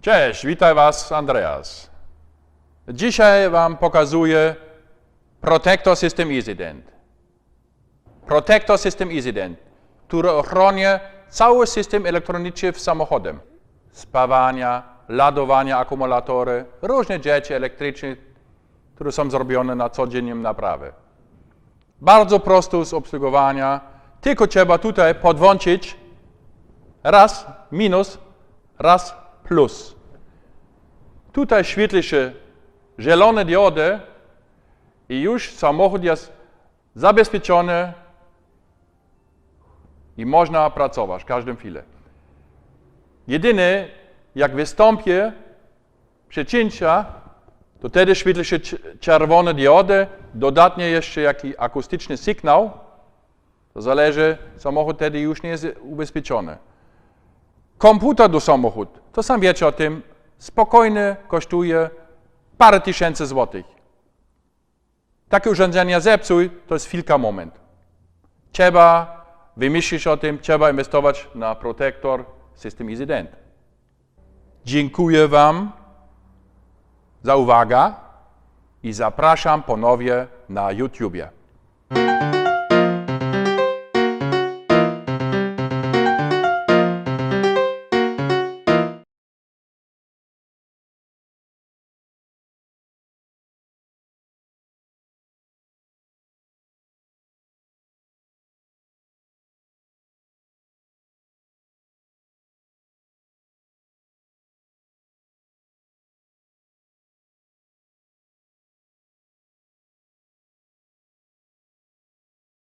Cześć, witam Was, Andreas. Dzisiaj Wam pokazuję Protector System Incident. Protector System Incident, który ochroni cały system elektroniczny w samochodem. Spawania, ładowania akumulatory, różne rzeczy elektryczne, które są zrobione na codziennym naprawę. Bardzo prosto z obsługiwania, tylko trzeba tutaj podłączyć raz minus, raz plus. Tutaj świetli się zielone diody i już samochód jest zabezpieczony i można pracować w każdym chwilę. Jedyne, jak wystąpi przecięcia, to wtedy świetli się cz- czerwone diody, dodatnie jeszcze jakiś akustyczny sygnał, to zależy, samochód wtedy już nie jest ubezpieczony. Komputer do samochodu, to sam wiecie o tym, spokojnie kosztuje parę tysięcy złotych. Takie urządzenia zepsuj, to jest chwilka moment. Trzeba wymyślić o tym, trzeba inwestować na protektor System Incident. Dziękuję Wam za uwagę i zapraszam ponownie na YouTubie.